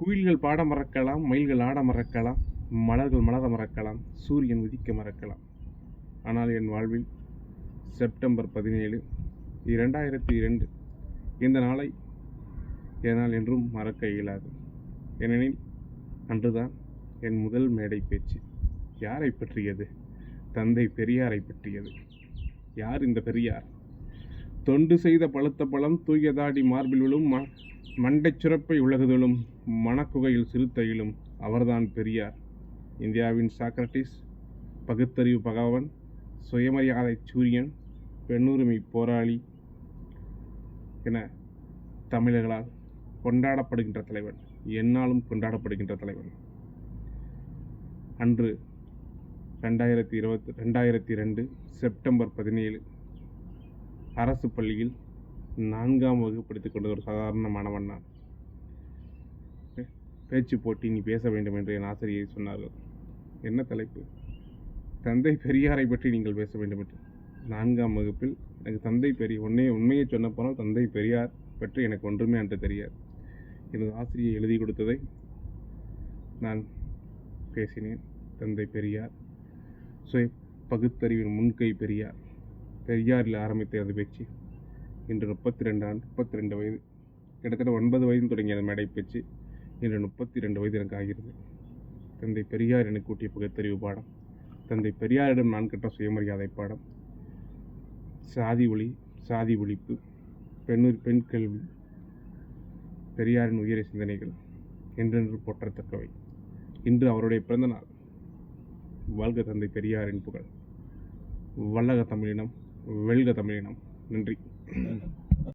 குயில்கள் பாட மறக்கலாம் மயில்கள் ஆட மறக்கலாம் மலர்கள் மலர மறக்கலாம் சூரியன் உதிக்க மறக்கலாம். ஆனால் என் வாழ்வில் செப்டம்பர் பதினேழு இரண்டாயிரத்தி இரண்டு இந்த நாளை என்னால் என்றும் மறக்க இயலாது. ஏனெனில் அன்றுதான் என் முதல் மேடை பேச்சு. யாரை பற்றியது? தந்தை பெரியாரை பற்றியது. யார் இந்த பெரியார்? தொண்டு செய்த பழுத்த பழம் தூயதாடி மார்பில் விழும் ம மண்டைச் சுரப்பை உலகுதலும் மணக்குகையில் சிறுத்தையிலும் அவர்தான் பெரியார். இந்தியாவின் சாக்ரட்டிஸ் பகுத்தறிவு பகவன் சுயமரியாதை சூரியன் பெண்ணுரிமை போராளி என தமிழர்களால் கொண்டாடப்படுகின்ற தலைவன் என்னாலும் கொண்டாடப்படுகின்ற தலைவன். அன்று ரெண்டாயிரத்தி இருபத்தி ரெண்டாயிரத்தி ரெண்டு செப்டம்பர் பதினேழு அரசு பள்ளியில் நான்காம் வகுப்பு படித்துக் கொண்ட ஒரு சாதாரண மாணவன் நான் பேச்சு போட்டி நீ பேச வேண்டும் என்று என் ஆசிரியை சொன்னார்கள். என்ன தலைப்பு? தந்தை பெரியாரை பற்றி நீங்கள் பேச வேண்டும் என்று. நான்காம் வகுப்பில் எனக்கு தந்தை பெரிய உன்னையே உண்மையை சொன்ன போனால் தந்தை பெரியார் பற்றி எனக்கு ஒன்றுமே அன்று தெரியாது. எனது ஆசிரியை எழுதி கொடுத்ததை நான் பேசினேன். தந்தை பெரியார் சுய பகுத்தறிவின் முன்கை பெரியார். பெரியாரில் ஆரம்பித்த அந்த பேச்சு? இன்று முப்பத்தி ரெண்டு ஆண்டு முப்பத்தி ரெண்டு வயது கிட்டத்தட்ட ஒன்பது வயதில் தொடங்கிய அந்த மேடை பேச்சு. இன்று முப்பத்தி ரெண்டு வயது எனக்கு ஆகிறது. தந்தை பெரியார் எனக்கு கூட்டிய பகுத்தறிவு பாடம். தந்தை பெரியாரிடம் நான் கட்ட சுயமரியாதை பாடம். சாதி ஒளி சாதி ஒழிப்பு பெண்ணுர் பெண் கல்வி பெரியாரின் உயரிய சிந்தனைகள் என்றென்று போற்றத்தக்கவை. இன்று அவருடைய பிறந்த நாள். வாழ்க தந்தை பெரியாரின் புகழ். வல்லக தமிழினம். வெல்க தமிழினம். நன்றி.